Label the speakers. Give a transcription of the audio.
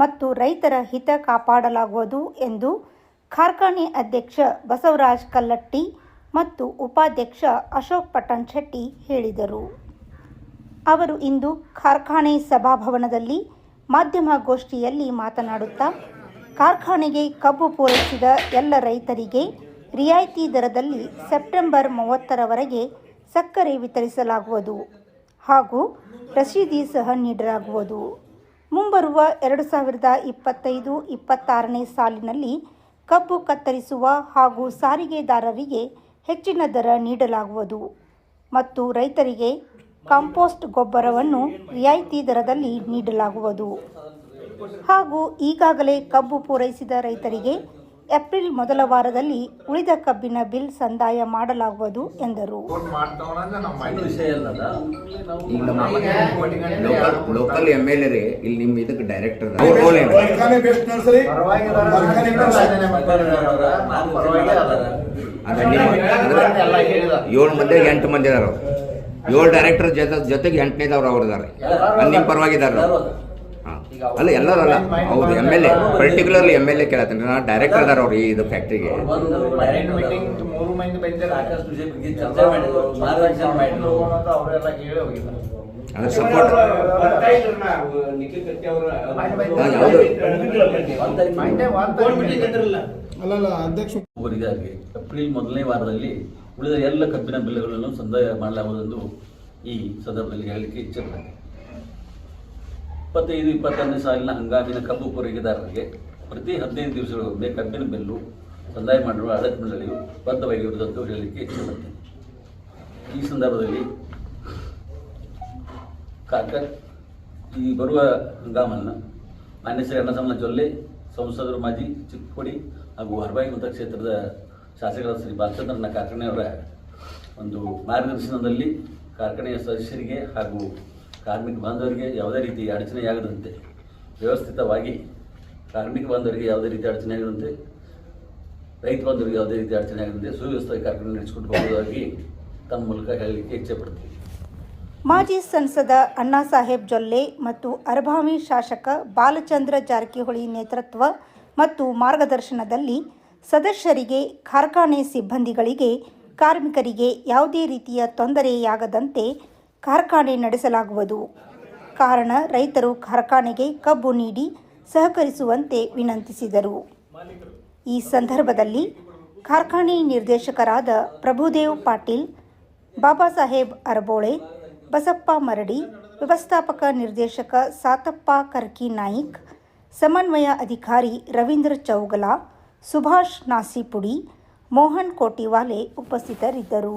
Speaker 1: ಮತ್ತು ರೈತರ ಹಿತ ಕಾಪಾಡಲಾಗುವುದು ಎಂದು ಕಾರ್ಖಾನೆ ಅಧ್ಯಕ್ಷ ಬಸವರಾಜ್ ಕಲ್ಲಟ್ಟಿ ಮತ್ತು ಉಪಾಧ್ಯಕ್ಷ ಅಶೋಕ್ ಪಟ್ಟಣ್ ಶೆಟ್ಟಿ ಹೇಳಿದರು. ಅವರು ಇಂದು ಕಾರ್ಖಾನೆ ಸಭಾಭವನದಲ್ಲಿ ಮಾಧ್ಯಮ ಗೋಷ್ಠಿಯಲ್ಲಿ ಮಾತನಾಡುತ್ತಾ, ಕಾರ್ಖಾನೆಗೆ ಕಬ್ಬು ಪೂರೈಸಿದ ಎಲ್ಲ ರೈತರಿಗೆ ರಿಯಾಯಿತಿ ದರದಲ್ಲಿ ಸೆಪ್ಟೆಂಬರ್ ಮೂವತ್ತರವರೆಗೆ ಸಕ್ಕರೆ ವಿತರಿಸಲಾಗುವುದು ಹಾಗೂ ರಸೀದಿ ಸಹ ನೀಡಲಾಗುವುದು. ಮುಂಬರುವ ಎರಡು ಸಾವಿರದ ಇಪ್ಪತ್ತೈದು ಇಪ್ಪತ್ತಾರನೇ ಸಾಲಿನಲ್ಲಿ ಕಬ್ಬು ಕತ್ತರಿಸುವ ಹಾಗೂ ಸಾರಿಗೆದಾರರಿಗೆ ಹೆಚ್ಚಿನ ದರ ನೀಡಲಾಗುವುದು ಮತ್ತು ರೈತರಿಗೆ ಕಾಂಪೋಸ್ಟ್ ಗೊಬ್ಬರವನ್ನು ರಿಯಾಯಿತಿ ದರದಲ್ಲಿ ನೀಡಲಾಗುವುದು. ಹಾಗೂ ಈಗಾಗಲೇ ಕಬ್ಬು ಪೂರೈಸಿದ ರೈತರಿಗೆ ಏಪ್ರಿಲ್ ಮೊದಲ ವಾರದಲ್ಲಿ ಉಳಿದ ಕಬ್ಬಿನ ಬಿಲ್ ಸಂದಾಯ ಮಾಡಲಾಗುವುದು ಎಂದರು.
Speaker 2: ಸಣ್ಣ ವಿಷಯ ಅಲ್ಲದ?
Speaker 3: ಈಗ ನಮ್ಮ ಲೋಕಲ್ ಎಂ ಎಲ್ ಎ ರೀ ಇಲ್ಲಿ ನಿಮ್ಮ ಇದಕ್ಕೆ ಡೈರೆಕ್ಟರ್ ಏಳು ಮಂದಿ ಎಂಟು ಮಂದಿ ಅದಾರ ಏಳು ಡೈರೆಕ್ಟರ್ ಜೊತೆ ಜೊತೆಗೆ ಎಂಟನೇದವ್ರು ಅವ್ರದಾರೆ ಅಲ್ಲಿ ನಿಮ್ಮ ಪರವಾಗಿದ್ದಾರೆ. ಅಲ್ಲ ಎಲ್ಲರಲ್ಲ ಹೌದು M L A particularly M L A ಕೇಳತ್ತೀನಿ ನಾ ಡೈರೆಕ್ಟರ್ ಅದಾರ ಅವ್ರು ಈ ಇದು ಫ್ಯಾಕ್ಟ್ರಿಗೆ
Speaker 2: ಡೈರೆಕ್ಟ್
Speaker 3: ಅದ್ರ ಸಪೋರ್ಟ್
Speaker 4: ಅಲ್ಲಲ್ಲ ಅಧ್ಯಕ್ಷ
Speaker 2: ಏಪ್ರಿಲ್ ಮೊದಲನೇ ವಾರದಲ್ಲಿ ಉಳಿದ ಎಲ್ಲ ಕಬ್ಬಿನ ಬಿಲ್ಗಳನ್ನು ಸಂದಾಯ ಮಾಡಲಾಗುವುದೆಂದು ಈ ಸಂದರ್ಭದಲ್ಲಿ ಹೇಳಲಿಕ್ಕೆ ಇಚ್ಛಿಸ್ತೇನೆ ಇಪ್ಪತ್ತೈದು ಇಪ್ಪತ್ತೊಂದನೇ ಸಾಲಿನ ಹಂಗಾಮಿನ ಕಬ್ಬು ಪೂರೈಕೆದಾರರಿಗೆ ಪ್ರತಿ ಹದಿನೈದು ದಿವಸಗಳಿಗೊಮ್ಮೆ ಕಬ್ಬಿನ ಬೆಲ್ಲು ಸಂದಾಯ ಮಾಡಿರುವ ಆಡಳಿತ ಮಂಡಳಿಯು ಬದ್ಧವಾಗಿರುವುದಂತೂ ಹೇಳಲಿಕ್ಕೆ ಇಷ್ಟಪಡ್ತೇನೆ. ಈ ಸಂದರ್ಭದಲ್ಲಿ ಕಾಕ ಈ ಬರುವ ಹಂಗಾಮನ್ನು ಮಾನ್ಯ ಶ್ರೀ ಅನ್ನಸಮನ ಜೊಲ್ಲೆ, ಸಂಸದರು ಮಾಜಿ ಚಿಕ್ಕೋಡಿ ಹಾಗೂ ಹರಬಾಯಿ ಮತಕ್ಷೇತ್ರದ ಶಾಸಕರಾದ ಶ್ರೀ ಬಾಲಚಂದ್ರನ ಕಾರ್ಕಣೆಯವರ ಒಂದು ಮಾರ್ಗದರ್ಶನದಲ್ಲಿ ಕಾರ್ಖಾನೆಯ ಸದಸ್ಯರಿಗೆ ಹಾಗೂ ಕಾರ್ಮಿಕ ಬಾಂಧವರಿಗೆ ಯಾವುದೇ ರೀತಿ ಅಡಚಣೆಯಾಗದಂತೆ, ವ್ಯವಸ್ಥಿತವಾಗಿ ಕಾರ್ಮಿಕ ಬಾಂಧವರಿಗೆ ಯಾವುದೇ ರೀತಿ ಅಡಚಣೆಯಾಗದಂತೆ, ರೈತ ಬಾಂಧವರಿಗೆ ಯಾವುದೇ ರೀತಿ ಅಡಚಣೆಯಾಗದಂತೆ ಸುವ್ಯವಸ್ಥಿತ ಕಾರ್ಯಕ್ರಮ ನಡೆಸಿಕೊಂಡು ತಮ್ಮ ಮೂಲಕ ಹೇಳಲಿಕ್ಕೆ ಇಚ್ಛೆ ಪಡ್ತೀವಿ
Speaker 1: ಮಾಜಿ ಸಂಸದ ಅಣ್ಣಾ ಸಾಹೇಬ್ ಜೊಲ್ಲೆ ಮತ್ತು ಅರಭಾವಿ ಶಾಸಕ ಬಾಲಚಂದ್ರ ಜಾರಕಿಹೊಳಿ ನೇತೃತ್ವ ಮತ್ತು ಮಾರ್ಗದರ್ಶನದಲ್ಲಿ ಸದಸ್ಯರಿಗೆ, ಕಾರ್ಖಾನೆ ಸಿಬ್ಬಂದಿಗಳಿಗೆ, ಕಾರ್ಮಿಕರಿಗೆ ಯಾವುದೇ ರೀತಿಯ ತೊಂದರೆಯಾಗದಂತೆ ಕಾರ್ಖಾನೆ ನಡೆಸಲಾಗುವುದು. ಕಾರಣ, ರೈತರು ಕಾರ್ಖಾನೆಗೆ ಕಬ್ಬು ನೀಡಿ ಸಹಕರಿಸುವಂತೆ ವಿನಂತಿಸಿದರು. ಈ ಸಂದರ್ಭದಲ್ಲಿ ಕಾರ್ಖಾನೆ ನಿರ್ದೇಶಕರಾದ ಪ್ರಭುದೇವ್ ಪಾಟೀಲ್ ಬಾಬಾ ಸಾಹೇಬ್ ಅರಬೋಳೆ, ಬಸಪ್ಪ ಮರಡಿ, ವ್ಯವಸ್ಥಾಪಕ ನಿರ್ದೇಶಕ ಸಾತಪ್ಪ ಕರ್ಕಿ ನಾಯಿಕ್, ಸಮನ್ವಯ ಅಧಿಕಾರಿ ರವೀಂದ್ರ ಚೌಗಲ, ಸುಭಾಷ್ ನಾಸಿಪುಡಿ, ಮೋಹನ್ ಕೋಟಿವಾಲೆ ಉಪಸ್ಥಿತರಿದ್ದರು.